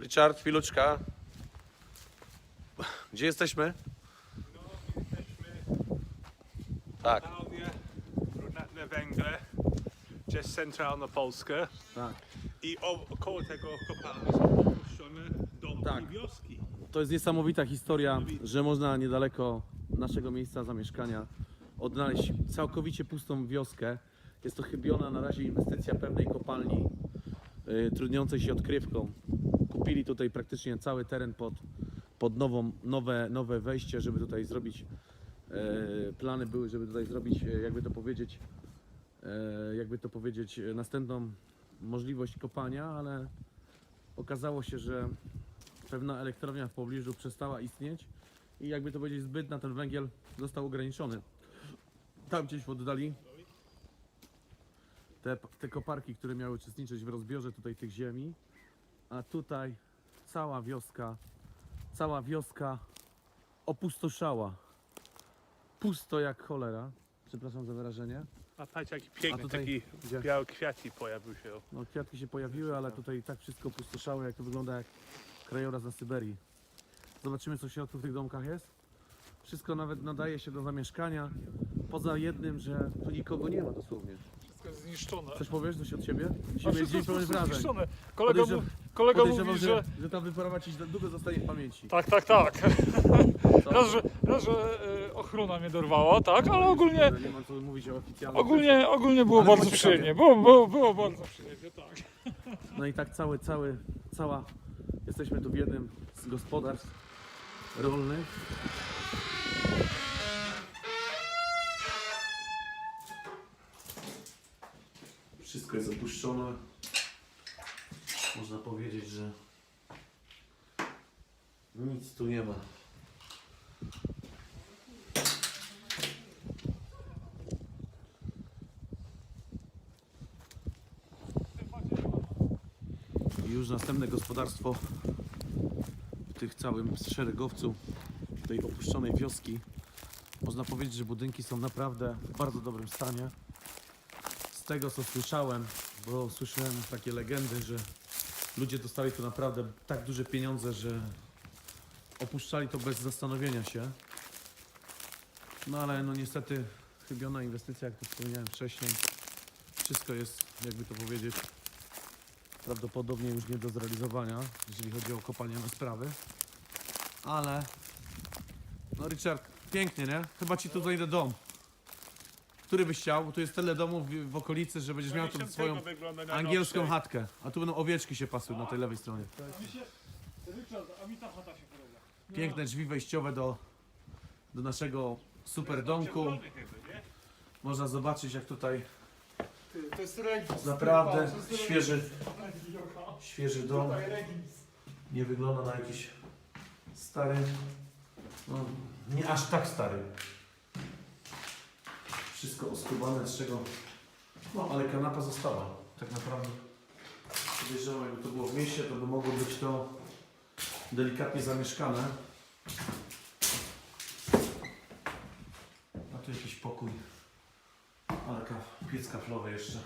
Richard, chwiluczka. Gdzie jesteśmy? Tak. Klaudia, brunatne Węgry, gdzieś centralna Polska tak. i o- około tego kopalni są opuszczone domki Tak. i wioski. To jest niesamowita historia, że można niedaleko naszego miejsca zamieszkania odnaleźć całkowicie pustą wioskę. Jest to chybiona na razie inwestycja pewnej kopalni y, trudniącej się odkrywką. Kupili tutaj praktycznie cały teren pod, pod nową, nowe, nowe wejście, żeby tutaj zrobić e, plany były, żeby tutaj zrobić, e, jakby to powiedzieć, e, jakby to powiedzieć, e, następną możliwość kopania, ale okazało się, że pewna elektrownia w pobliżu przestała istnieć i jakby to powiedzieć zbyt na ten węgiel został ograniczony. Tam gdzieś w oddali te, te koparki, które miały uczestniczyć w rozbiorze tutaj tych ziemi, a tutaj cała wioska, cała wioska opustoszała. Pusto jak cholera. Przepraszam za wyrażenie. A patrz jaki piękny, A tutaj taki gdzie? biały kwiaty pojawił się. No kwiatki się pojawiły, ale tutaj tak wszystko opustoszało, jak to wygląda jak krajobraz na Syberii. Zobaczymy co w środku w tych domkach jest. Wszystko nawet nadaje się do zamieszkania. Poza jednym, że tu nikogo nie ma dosłownie. Wszystko jest zniszczone. Coś powiesz coś od siebie? Dzisiaj jest wszystko dzień pełen wrażeń. zniszczone. Kolega, mu, kolega Podejrzewam, mówi, że, że... że ta wyprawa ci długo zostanie w pamięci. Tak, tak, tak. Raz, że, raz, że e, ochrona mnie dorwała, tak, ale ogólnie, Nie ma co mówić o oficjalnym. ogólnie, ogólnie było Ale bardzo ciekawie. przyjemnie. Było, było, było bardzo przyjemnie, tak. No i tak cały, cały, cała, jesteśmy tu w jednym z gospodarstw rolnych. Wszystko jest opuszczone. Można powiedzieć, że nic tu nie ma. I już następne gospodarstwo w tych całym szeregowcu tej opuszczonej wioski. Można powiedzieć, że budynki są naprawdę w bardzo dobrym stanie. Z tego co słyszałem, bo słyszałem takie legendy, że ludzie dostali tu naprawdę tak duże pieniądze, że opuszczali to bez zastanowienia się. No ale no niestety chybiona inwestycja, jak to wspomniałem wcześniej. Wszystko jest, jakby to powiedzieć, prawdopodobnie już nie do zrealizowania, jeżeli chodzi o kopalniane sprawy. Ale, no Richard, pięknie, nie? Chyba ci tu zajdę dom. Który byś chciał? Bo tu jest tyle domów w, w okolicy, że będziesz miał tu swoją angielską chatkę. A tu będą owieczki się pasły na tej lewej stronie. A mi ta chata się podoba. Piękne drzwi wejściowe do, do naszego super domku. Można zobaczyć jak tutaj To jest regims. naprawdę świeży, świeży dom. Nie wygląda na jakiś stary. No, nie aż tak stary. Wszystko oskubane, z czego. No, ale kanapa została. Tak naprawdę. Podejrzewam, jakby to było w mieście, to by mogło być to delikatnie zamieszkane. A tu jakiś pokój. Ale ka- piec kaflowy jeszcze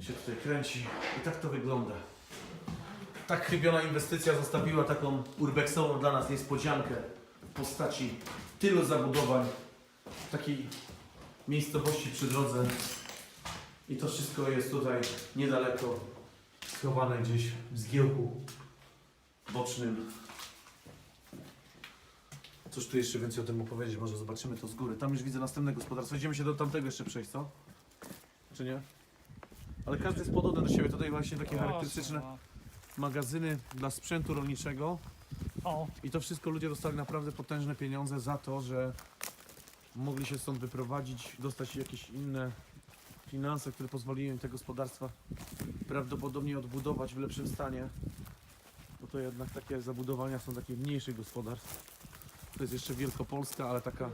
się tutaj kręci. I tak to wygląda. Tak chybiona inwestycja zostawiła taką urbexową dla nas niespodziankę w postaci tylu zabudowań w takiej miejscowości przy drodze. I to wszystko jest tutaj niedaleko, schowane gdzieś w zgiełku bocznym. Cóż tu jeszcze więcej o tym opowiedzieć? Może zobaczymy to z góry. Tam już widzę następne gospodarstwo. Idziemy się do tamtego jeszcze przejść, co? Czy nie? Ale każdy jest podobny do siebie. Tutaj właśnie takie charakterystyczne magazyny dla sprzętu rolniczego. O, I to wszystko ludzie dostali naprawdę potężne pieniądze za to, że mogli się stąd wyprowadzić, dostać jakieś inne finanse, które pozwoliły im te gospodarstwa prawdopodobnie odbudować w lepszym stanie. Bo to jednak takie zabudowania są takich mniejszych gospodarstw. To jest jeszcze Wielkopolska, ale taka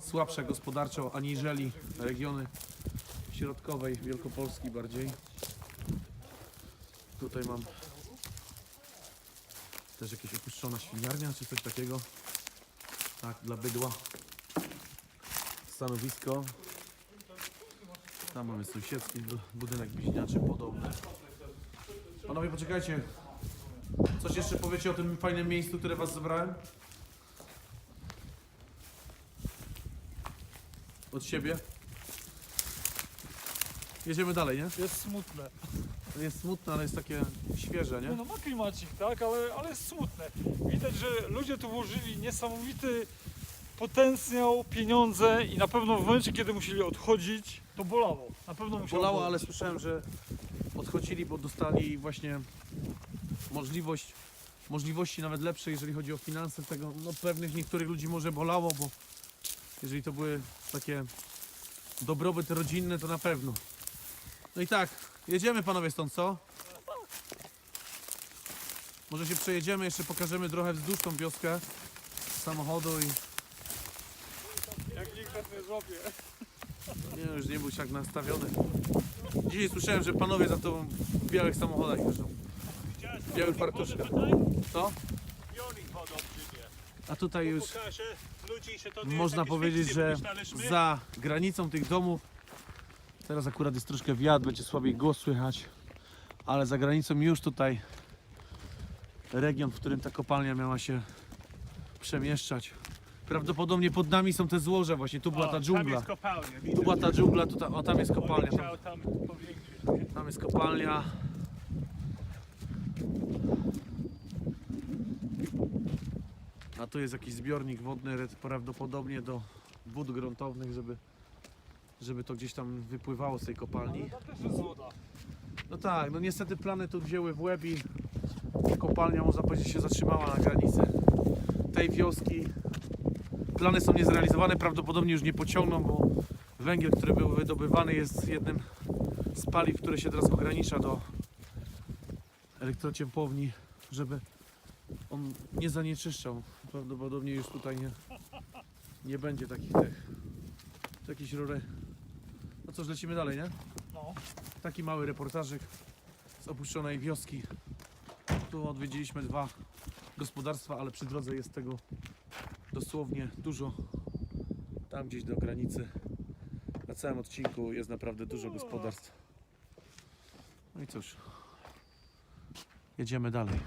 słabsza gospodarczo aniżeli regiony środkowej Wielkopolski bardziej. Tutaj mam też jakieś opuszczona świniarnia czy coś takiego. Tak, dla bydła. Stanowisko. Tam mamy sąsiedzki bu- budynek bliźniaczy podobny. Panowie, poczekajcie. Coś jeszcze powiecie o tym fajnym miejscu, które was zebrałem? Od siebie? Jedziemy dalej, nie? Jest smutne. Jest smutne, ale jest takie świeże, Nie nie? no, ma klimacik, tak, ale, ale jest smutne. Widać, że ludzie tu włożyli niesamowity potencjał, pieniądze i na pewno w momencie, kiedy musieli odchodzić, to bolało. Na pewno musiało Bolało, boleć. ale słyszałem, że odchodzili, bo dostali właśnie możliwość, możliwości nawet lepsze, jeżeli chodzi o finanse tego. No pewnych niektórych ludzi może bolało, bo jeżeli to były takie dobrobyt rodzinny, to na pewno. No i tak, jedziemy panowie stąd, co? Może się przejedziemy, jeszcze pokażemy trochę wzdłuż tą wioskę z samochodu i Nas nie już nie był tak nastawiony. Dzisiaj słyszałem, że panowie za to w białych samochodach jeżdżą. Widziałeś Białych fartuszkach. Co? Wodą. A tutaj już Pokażę, ludzi się to nie można jakieś powiedzieć, fikcje że wymyślaliśmy. za granicą tych domów, teraz akurat jest troszkę wiatr, będzie słabiej głos słychać, ale za granicą już tutaj region, w którym ta kopalnia miała się przemieszczać. Prawdopodobnie pod nami są te złoża właśnie, tu była ta Tam dżungla. jest kopalnia, Tu była ta dżungla, tu ta, o tam jest kopalnia. Tam, tam powiększyć. nie? tam jest kopalnia. A tu jest jakiś zbiornik wodny, prawdopodobnie do wód gruntownych, żeby, żeby to gdzieś tam wypływało z tej kopalni. Ale też jest woda. No tak, no niestety plany tu wzięły w łeb i kopalnia można powiedzieć się zatrzymała na granicy tej wioski. Plany są niezrealizowane, prawdopodobnie już nie pociągną, bo węgiel, który był wydobywany jest jednym z paliw, które się teraz ogranicza do elektrociepłowni, żeby on nie zanieczyszczał. Prawdopodobnie już tutaj nie, nie będzie takich tych, jakichś rury. No cóż, lecimy dalej, nie? No. Taki mały reportażyk z opuszczonej wioski. Tu odwiedziliśmy dwa gospodarstwa, ale przy drodze jest tego dosłownie dużo. Tam gdzieś do granicy. Na całym odcinku jest naprawdę dużo gospodarstw. No i cóż, jedziemy dalej.